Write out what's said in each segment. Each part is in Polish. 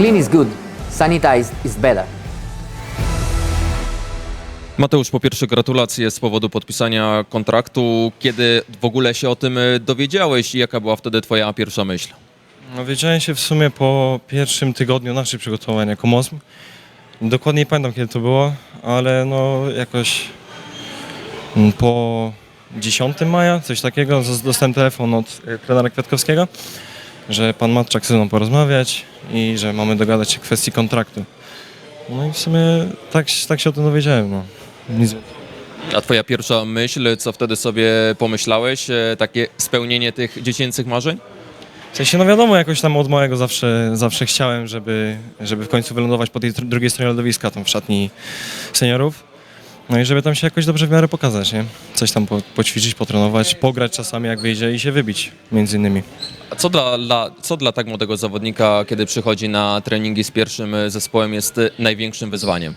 Clean is good, sanitized is better. Mateusz, po pierwsze gratulacje z powodu podpisania kontraktu. Kiedy w ogóle się o tym y, dowiedziałeś i jaka była wtedy twoja pierwsza myśl? No, wiedziałem się w sumie po pierwszym tygodniu naszych przygotowań jako MOSM. Dokładnie nie pamiętam kiedy to było, ale no jakoś mm, po 10 maja, coś takiego, dostałem telefon od e, trenera Kwiatkowskiego, że pan Matczak chce ze mną porozmawiać i że mamy dogadać się w kwestii kontraktu. No i w sumie tak, tak się o tym dowiedziałem. No. Nic A twoja pierwsza myśl, co wtedy sobie pomyślałeś? E, Takie spełnienie tych dziecięcych marzeń? W sensie, no wiadomo, jakoś tam od małego zawsze, zawsze chciałem, żeby, żeby w końcu wylądować po tej drugiej stronie lodowiska, tam w szatni seniorów. No i żeby tam się jakoś dobrze w miarę pokazać, nie? Coś tam po, poćwiczyć, potrenować, pograć czasami jak wyjdzie i się wybić, między innymi. A co dla, dla, co dla tak młodego zawodnika, kiedy przychodzi na treningi z pierwszym e, zespołem, jest e, największym wyzwaniem?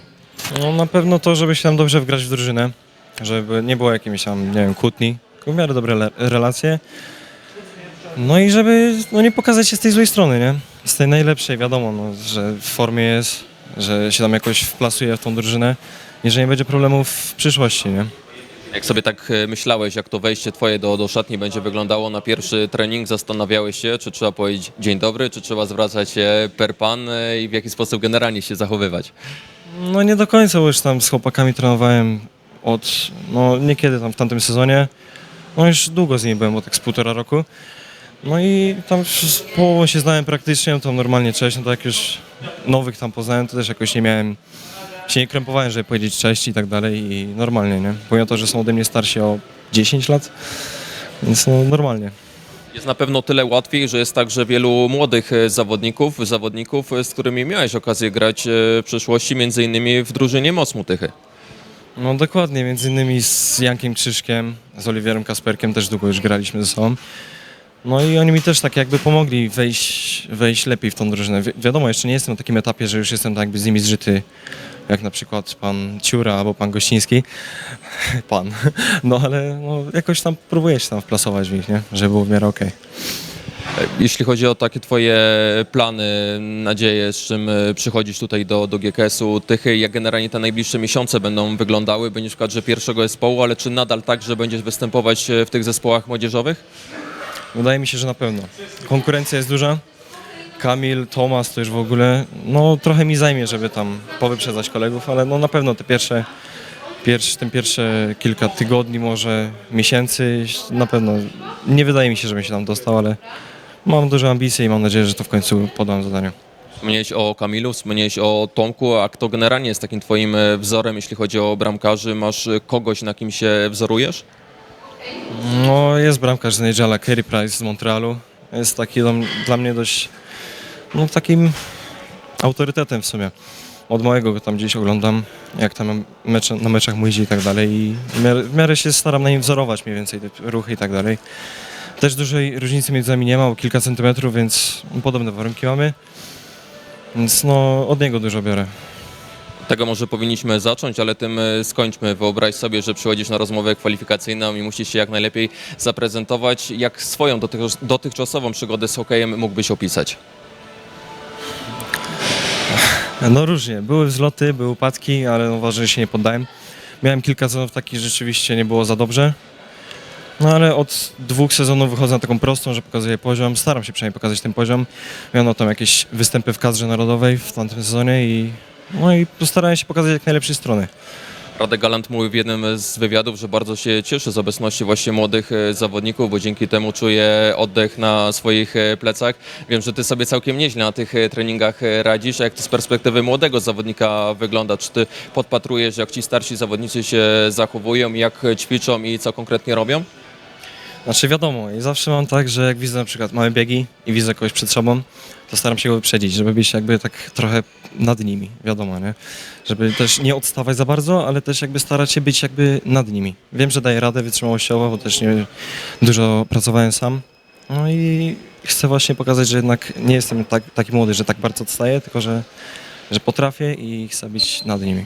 No na pewno to, żeby się tam dobrze wgrać w drużynę, żeby nie było jakimiś tam, nie wiem, kłótni, tylko w miarę dobre relacje. No i żeby no, nie pokazać się z tej złej strony, nie? Z tej najlepszej, wiadomo, no, że w formie jest, że się tam jakoś wplasuje w tą drużynę i że nie będzie problemów w przyszłości, nie? Jak sobie tak e, myślałeś, jak to wejście twoje do, do szatni będzie wyglądało na pierwszy trening, zastanawiałeś się, czy trzeba powiedzieć dzień dobry, czy trzeba zwracać się per pan e, i w jaki sposób generalnie się zachowywać? No nie do końca, bo już tam z chłopakami trenowałem od, no niekiedy tam w tamtym sezonie. No już długo z nimi byłem, bo tak z półtora roku. No i tam z połową się znałem praktycznie, no to normalnie cześć, no to jak już nowych tam poznałem, to też jakoś nie miałem, się nie krępowałem, żeby powiedzieć cześć i tak dalej i normalnie, nie? Pomimo to, że są ode mnie starsi o 10 lat, więc no normalnie. Jest na pewno tyle łatwiej, że jest także wielu młodych e, zawodników, zawodników, e, z którymi miałeś okazję grać e, w przyszłości, między innymi w drużynie Mocmu Tychy. No dokładnie, między innymi z Jankiem Krzyżkiem, z Oliwierem Kasperkiem też długo już graliśmy ze sobą. No i oni mi też tak jakby pomogli wejść, wejść lepiej w tą drużynę. Wi- wiadomo, jeszcze nie jestem na takim etapie, że już jestem tak jakby z nimi zżyty, jak na przykład pan Ciura albo pan Gościński. Pan. No ale no, jakoś tam próbuję się tam wplasować w nich, nie? Żeby było w miarę okej. Jeśli chodzi o takie twoje plany, nadzieje, z czym e, przychodzisz tutaj do, do GKS-u Tychy, jak generalnie te najbliższe miesiące będą wyglądały? Będziesz w kadrze pierwszego zespołu, ale czy nadal tak, że będziesz występować e, w tych zespołach młodzieżowych? Wydaje mi się, że na pewno. Konkurencja jest duża. Kamil, Tomas to już w ogóle, no trochę mi zajmie, żeby tam powyprzedzać kolegów, ale no na pewno te pierwsze, pierwsze, ten pierwsze kilka tygodni, może miesięcy, na pewno nie wydaje mi się, żebym się tam dostał, ale mam duże ambicje i mam nadzieję, że to w końcu podam zadanie. Wspomniałeś o Kamilu, wspomniałeś o Tomku, a kto generalnie jest takim twoim wzorem, jeśli chodzi o bramkarzy? Masz kogoś, na kim się wzorujesz? No jest bramkarz z Nigela, Kerry Price z Montrealu. Jest taki dla, dla mnie dość, no takim autorytetem w sumie. Od małego go tam gdzieś oglądam, jak tam mecze, na meczach mu idzie i tak dalej i w miarę, w miarę się staram na nim wzorować mniej więcej te ruchy i tak dalej. Też dużej różnicy między nami nie ma, o kilka centymetrów, więc podobne warunki mamy. Więc no od niego dużo biorę. Tego może powinniśmy zacząć, ale tym e, skończmy. Wyobraź sobie, że przychodzisz na rozmowę kwalifikacyjną i musisz się jak najlepiej zaprezentować. Jak swoją dotychczas- dotychczasową przygodę z hokejem mógłbyś opisać? No różnie. Były wzloty, były upadki, ale uważam, że się nie poddałem. Miałem kilka sezonów takich, rzeczywiście nie było za dobrze. No ale od dwóch sezonów wychodzę na taką prostą, że pokazuję poziom. Staram się przynajmniej pokazać ten poziom. Miano tam jakieś występy w kadrze narodowej w tamtym sezonie i no i postarałem się pokazać jak najlepszej strony. Radek Galant mówił w jednym z wywiadów, że bardzo się cieszy z obecności właśnie młodych e, zawodników, bo dzięki temu czuje oddech na swoich e, plecach. Wiem, że ty sobie całkiem nieźle na tych e, treningach radzisz. A jak to z perspektywy młodego zawodnika wygląda? Czy ty podpatrujesz, jak ci starsi zawodnicy się zachowują, jak ćwiczą i co konkretnie robią? Znaczy wiadomo, i zawsze mam tak, że jak widzę na przykład małe biegi i widzę kogoś przed sobą, to staram się go wyprzedzić, żeby być jakby tak trochę nad nimi, wiadomo, nie? Żeby też nie odstawać za bardzo, ale też jakby starać się być jakby nad nimi. Wiem, że daję radę wytrzymałościowo, bo też nie, dużo pracowałem sam. No i chcę właśnie pokazać, że jednak nie jestem tak, taki młody, że tak bardzo odstaję, tylko że, że potrafię i chcę być nad nimi.